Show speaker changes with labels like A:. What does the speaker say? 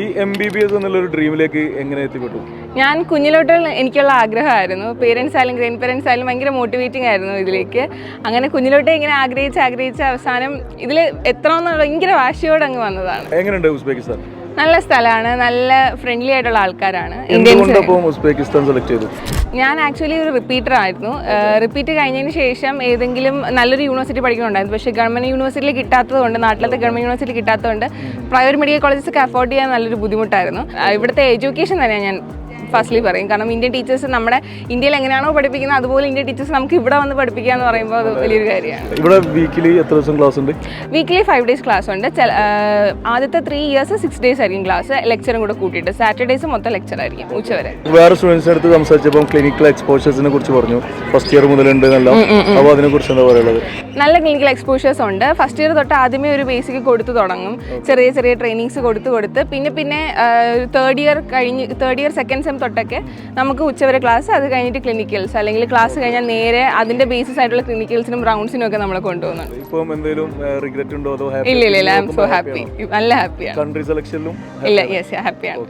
A: ഈ M B B S എന്നുള്ളൊരു ഡ്രീമിലേക്ക് എങ്ങനെ എത്തിപ്പെട്ടു?
B: ഞാൻ കുഞ്ഞിലോട്ട് എനിക്കുള്ള ആഗ്രഹമായിരുന്നു. പേരൻസ് ആയാലും ഗ്രാൻഡ് പേരൻസ് ആയാലും ഭയങ്കര മോട്ടിവേറ്റിംഗ് ആയിരുന്നു ഇതിലേക്ക്. അങ്ങനെ കുഞ്ഞിലോട്ട് ഇങ്ങനെ ആഗ്രഹിച്ച് ആഗ്രഹിച്ച് അവസാനം ഇതിൽ എത്രയെന്ന് ഭയങ്കര വാശിയോടെ അങ്ങ് വന്നതാണ്.
A: എങ്ങനെയുണ്ട് ഉസ്ബെക്കിസ്ഥാൻ?
B: നല്ല സ്ഥലമാണ്. നല്ല ഫ്രണ്ട്ലി ആയിട്ടുള്ള ആൾക്കാരാണ്.
A: ഉസ്ബെക്കിസ്ഥാൻ സെലക്ട് ചെയ്തു
B: ഞാൻ ആക്ച്വലി ഒരു റിപ്പീറ്റർ ആയിരുന്നു. റിപ്പീറ്റ് കഴിഞ്ഞതിന് ശേഷം ഏതെങ്കിലും നല്ലൊരു യൂണിവേഴ്സിറ്റി പഠിക്കണുണ്ടായിരുന്നു. പക്ഷേ ഗവൺമെന്റ് യൂണിവേഴ്സിറ്റിയിൽ കിട്ടാത്തതുകൊണ്ട് നാട്ടിലത്തെ ഗവൺമെന്റ് യൂണിവേഴ്സിറ്റി കിട്ടാത്തതുകൊണ്ട് പ്രൈവറ്റ് മെഡിക്കൽ കോളേജസ് അഫോർഡ് ചെയ്യാൻ നല്ലൊരു ബുദ്ധിമുട്ടായിരുന്നു. ഇവിടുത്തെ എഡ്യൂക്കേഷൻ തന്നെയാണ് ഞാൻ ഫസ്റ്റ്ലി പറയും. കാരണം ഇന്ത്യൻ ടീച്ചേഴ്സ് നമ്മുടെ ഇന്ത്യയിൽ എങ്ങനെയാണോ പഠിപ്പിക്കുന്നത് അതുപോലെ ഇന്ത്യൻ ടീച്ചേഴ്സ് നമുക്ക് ഇവിടെ വന്ന് പഠിപ്പിക്കുക എന്ന് പറയുമ്പോൾ അത് വലിയൊരു കാര്യമാണ്.
A: ഇവിടെ വീക്കിലി എത്ര ദിവസം ക്ലാസ് ഉണ്ട്?
B: വീക്കിലി ഫൈവ് ഡേയ്സ് ക്ലാസ് ഉണ്ട്. ആദ്യത്തെ ത്രീ ഇയേഴ്സ് സിക്സ് ഡേയ്സ് ആയിരിക്കും ക്ലാസ് ലെക്ചറും കൂടെ കൂട്ടിയിട്ട്. സാറ്റർഡേയ്സ് മൊത്തം ലെക്ചർ ആയിരിക്കും ഉച്ചവരെ
A: വേറെ സ്റ്റുഡൻസിന് അടുത്ത് സംസാരിച്ചപ്പോൾ ക്ലിനിക്കൽ എക്സ്പോഷേഴ്സിനെ കുറിച്ച് പറഞ്ഞു. ഫസ്റ്റ് ഇയർ മുതലുണ്ട് എന്നല്ല. അപ്പോൾ അതിനെ കുറിച്ച് എന്താ പറയുള്ളത്
B: നല്ല ക്ലിനിക്കൽ എക്സ്പോഷേഴ്സ് ഉണ്ട്. ഫസ്റ്റ് ഇയർ തൊട്ട് ആദ്യമേ ഒരു ബേസിക് കൊടുത്തു തുടങ്ങും. ചെറിയ ചെറിയ ട്രെയിനിങ്സ് കൊടുത്ത് കൊടുത്ത്. പിന്നെ പിന്നെ തേർഡ് ഇയർ കഴിഞ്ഞ് തേർഡ് ഇയർ സെക്കൻഡ് സെം തൊട്ടൊക്കെ നമുക്ക് ഉച്ചവരെ ക്ലാസ് അത് കഴിഞ്ഞിട്ട് ക്ലിനിക്കൽസ് അല്ലെങ്കിൽ ക്ലാസ് കഴിഞ്ഞാൽ നേരെ അതിന്റെ ബേസിസ് ആയിട്ടുള്ള ക്ലിനിക്കൽസിനും റൗണ്ട്സിനും ഒക്കെ നമ്മളെ കൊണ്ടുപോകുന്നുണ്ട്
A: ഇപ്പം എന്തെങ്കിലും റിഗ്രറ്റ് ഉണ്ടോ? അതോ
B: ഇല്ല ഇല്ല ഐ ആം സോ ഹാപ്പി നല്ല ഹാപ്പിയാണ്
A: കൺട്രി സെലക്ഷനിലും
B: ഇല്ല യെസ് ഹാപ്പിയാണ്